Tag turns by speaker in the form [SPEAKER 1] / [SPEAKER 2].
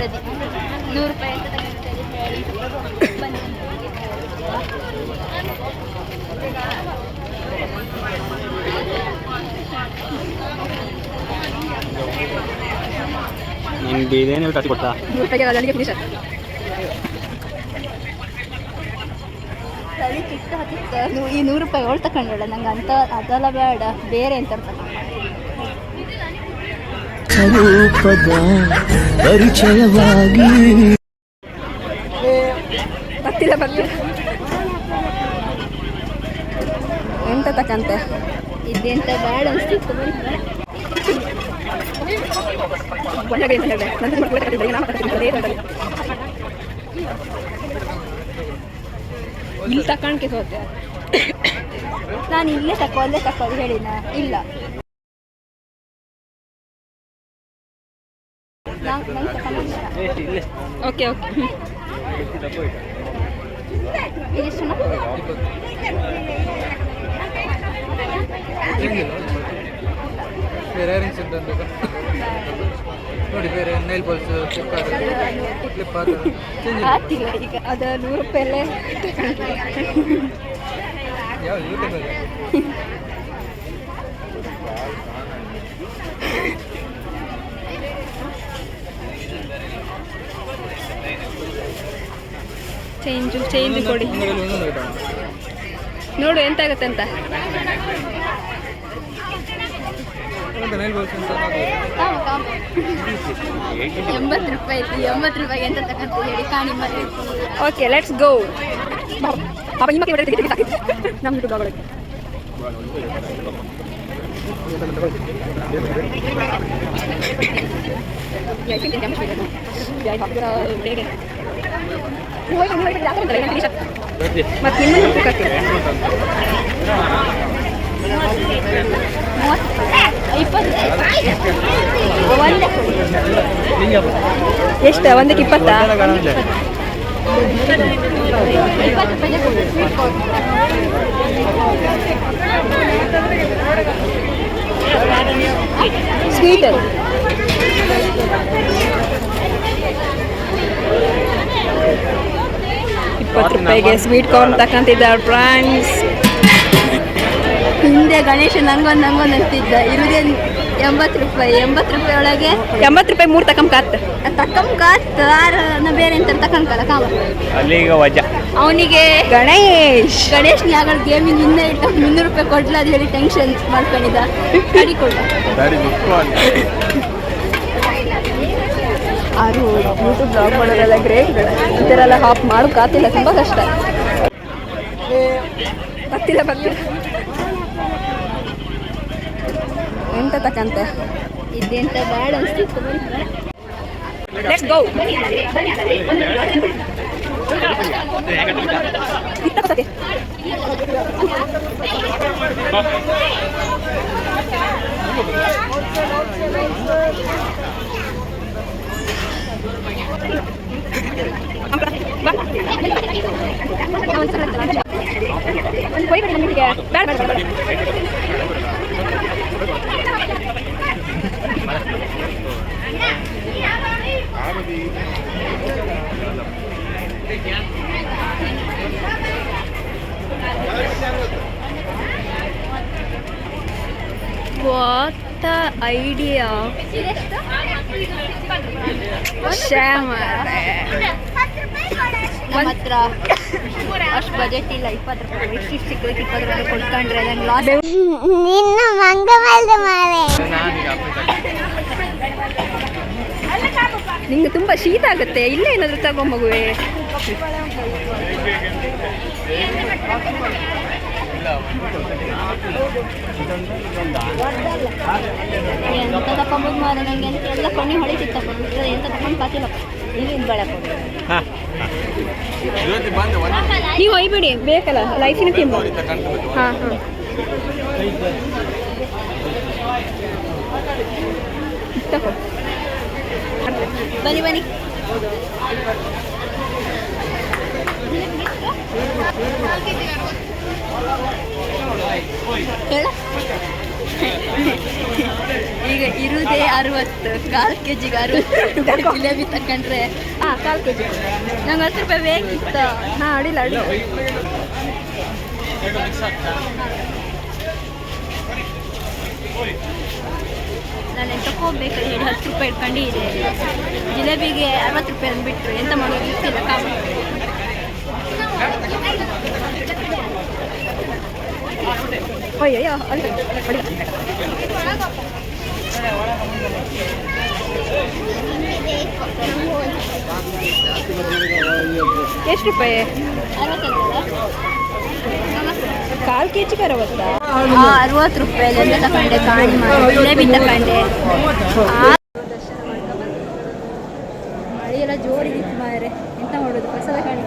[SPEAKER 1] ವರದಿ ನೂರು ರೂಪಾಯಿ ಅಂತ ತಗೊಂಡು
[SPEAKER 2] ಕೊಡ್ತಾ?
[SPEAKER 1] ನೂರು ರೂಪಾಯಿಗೆ ಅಲ್ಲಿಗೆ ಫಿನಿಶ್ ತಲೆ ಚಿಕ್ಕ ಹತ್ತಿತ್ತ ನೀವು ಈ ನೂರು ರೂಪಾಯಿ ಅವಳು ತಕೊಂಡ್ರಲ್ಲ ನಂಗೆ ಅಂತ ಅದೆಲ್ಲ ಬೇಡ. ಬೇರೆ ಎಂತ
[SPEAKER 3] ರೂಪದ ಪರಿಚಯವಾಗಿ
[SPEAKER 1] ಬರ್ತಿಲ್ಲ ಬರ್ತಿಲ್ಲ ಎಂತ ತಕಂತೆ ಇದೆಂತ ಬೇಡ ಅನಿಸ್ತಿತ್ತು ಇಲ್ಲಿ ತಕೊಂಡ್ಕೆ ಸೋತೆ ನಾನು ಇಲ್ಲೇ ತಕೋ ಅಲ್ಲೇ ತಕೋ ಅದು ಹೇಳಿನ ಇಲ್ಲ. Okay okay.
[SPEAKER 4] ಬೇರೆ ಇಯರಿಂಗ್ಸ್ ನೋಡಿ ಬೇರೆ ನೈಲ್ ಬಾಲ್ಸ್ ಕ್ಲಿಪ್ ಕ್ಲಿಪ್
[SPEAKER 1] ಆಗ್ತಿಲ್ಲ ಈಗ. ಅದು ನೂರು ರೂಪಾಯಲ್ಲೇ
[SPEAKER 4] ಯಾವ ಯೂಟ್ಯೂಬ್
[SPEAKER 1] ಚೇಂಜು ಚೇಂಜ್ ಕೊಡಿ. ನೋಡು ಎಂತ ಆಗುತ್ತೆ ಅಂತ ಎಂಬತ್ತು ರೂಪಾಯಿ ಐತಿ ಎಂಬತ್ತು ರೂಪಾಯಿ ಎಂತ ತಗೊಂಡು ಹೇಳಿ ಕಾಣಿ ಮತ್ತೆ. ಓಕೆ ಲೆಟ್ಸ್ ಗೋ ಪಾಪ ನಿಮ್ಮ ನಮ್ ನಮ್ಮ ಹುಡುಗ ಮತ್ತೆ ನಿಮ್ಮ ಎಷ್ಟು ಒಂದಕ್ಕೆ ಇಪ್ಪತ್ತಾ ಇಪ್ಪತ್ತು ರೂಪಾಯಿಗೆ ಸ್ವೀಟ್ ಕೊಡಿ ಸ್ವೀಟ್ ಅದು ಇಪ್ಪತ್ತು ರೂಪಾಯಿಗೆ ಸ್ವೀಟ್ ಕಾರ್ನ್ ತಕೊಂತಿದ್ದಾರೆ ಫ್ರೆಂಡ್ಸ್ ಹಿಂದೆ ಗಣೇಶ ನಂಗೊಂದು ನಂಗೊಂದು ಅಂತಿದ್ದ. ಇರುದೇ ಎಂಬತ್ತು ರೂಪಾಯಿ ಎಂಬತ್ತು ರೂಪಾಯಿ ಒಳಗೆ ಎಂಬತ್ತು ರೂಪಾಯಿ ಮೂರು ತಕೊಂಬಕಾತ್ ತಕೊಂಬಕಾತ್ ಆರ ಬೇರೆ ಎಂತ ತಕಂಕಲ್ಲ ಕಾಮ.
[SPEAKER 2] ಅಲ್ಲಿ ಈಗ ವಜಾ.
[SPEAKER 1] ಅವನಿಗೆ ಗಣೇಶ್. ಗಣೇಶ್ ಯಾವಾಗ ಗೇಮಿಂಗ್ ಹಿಂದೆ ಇಟ್ಟ ಮುನ್ನೂರು ರೂಪಾಯಿ ಕೊಡ್ಲ ಅದು ಹೇಳಿ ಟೆನ್ಷನ್ ಮಾಡ್ಕೊಂಡಿದ್ದ. ಗಾಡಿ ಕೊಡ. ಆರು ಯೂಟ್ಯೂಬ್ ಬ್ಲಾಗ್ ಮಾಡೋರೆಲ್ಲ ಗ್ರೇಟ್ ಈ ಥರ ಎಲ್ಲ ಹಾಪ್ ಮಾಡೋಕ್ಕಾತಿಲ್ಲ ತುಂಬ ಕಷ್ಟ. ಬರ್ತಿಲ್ಲ ಬರ್ತಿಲ್ಲ ಎಂತ ತಕಂತೆ ಇದೆಂತ ಬೇಡ ಅನಿಸ್ತಿತ್ತು. ಲೆಟ್ಸ್ ಗೋ ಹೋಯ್ಬೇಡಿ ನಮಗೆ ಬೇಡ ಐಡಿಯಾ ಹತ್ರ ಅಷ್ಟು ಬಜೆಟ್ ಇಲ್ಲ ಇಪ್ಪತ್ತು ರೂಪಾಯಿ. ಎಷ್ಟು ಇಪ್ಪತ್ತು ರೂಪಾಯಿ ಕೊಡ್ಕೊಂಡ್ರೆ ನಂಗೆ ಲಾಸ್
[SPEAKER 5] ನಿನ್ನ ಮಂಗಮಲ್ದ ಮಾರೆ.
[SPEAKER 1] ನಿಂಗೆ ತುಂಬ ಶೀತ ಆಗುತ್ತೆ. ಇಲ್ಲೇ ಏನಾದರೂ ತಗೊಂಬಗುವೆ ಎಂತ ತಗೊಂಬೋದು ಮಾರ ನಂಗೆ ಕೊನೆ ತಗೊಂಡು ಕಾತಿಲ್ಲಪ್ಪ ನೀನು ಬೆಳಕು ನೀವು ಒಯ್ಬಿಡಿ, ಬೇಕಲ್ಲ, ಲೈಫಿನ ತಿಂಬ ಹಾಂ ಹಾಂ. ತಗೋ. ಬನ್ನಿ ಬನ್ನಿ. ಈಗ ಇರುದೇ ಅರವತ್ತು ಕಾಲು ಕೆ ಜಿಗೆ ಅರವತ್ತು ಜಿಲೇಬಿ ತಕೊಂಡ್ರೆ. ಹಾಂ ಕಾಲು ಕೆ ಜಿ ನಂಗೆ ಹತ್ತು ರೂಪಾಯಿ ಬೇಕಿತ್ತು. ಹಾಂ ಅಡಿಲ್ಲ ಅಡಿಲ್ಲ. ನಾನು ಎಂತ ಹೋಗ್ಬೇಕು ಹೇಳಿ ಹತ್ತು ರೂಪಾಯಿ ಇಟ್ಕೊಂಡಿದೆ ಜಿಲೇಬಿಗೆ ಅರವತ್ತು ರೂಪಾಯಿ ಅಂದ್ಬಿಟ್ರು. ಎಂತ ಮಾಡೋದು ಗೊತ್ತಿಲ್ಲ ಕಾಮ ಅಯ್ಯಯ್ಯೋ ಅಲ್ಲಿ. ಎಷ್ಟು ರೂಪಾಯಿ? ಕಾಲು ಕೆ ಜಿಗೆ ಅರವತ್ತಾ? ಅರವತ್ತು ರೂಪಾಯಿ ಎಲ್ಲ ತಗೊಂಡೆ ಕಾಣಿ ಮಾಡಿ. ತಗೊಂಡೆ ಮಳೆಯೆಲ್ಲ ಮಾರೆ ಎಂತ ಮಾಡೋದು? ಕಸದ ಕಾಣಿ.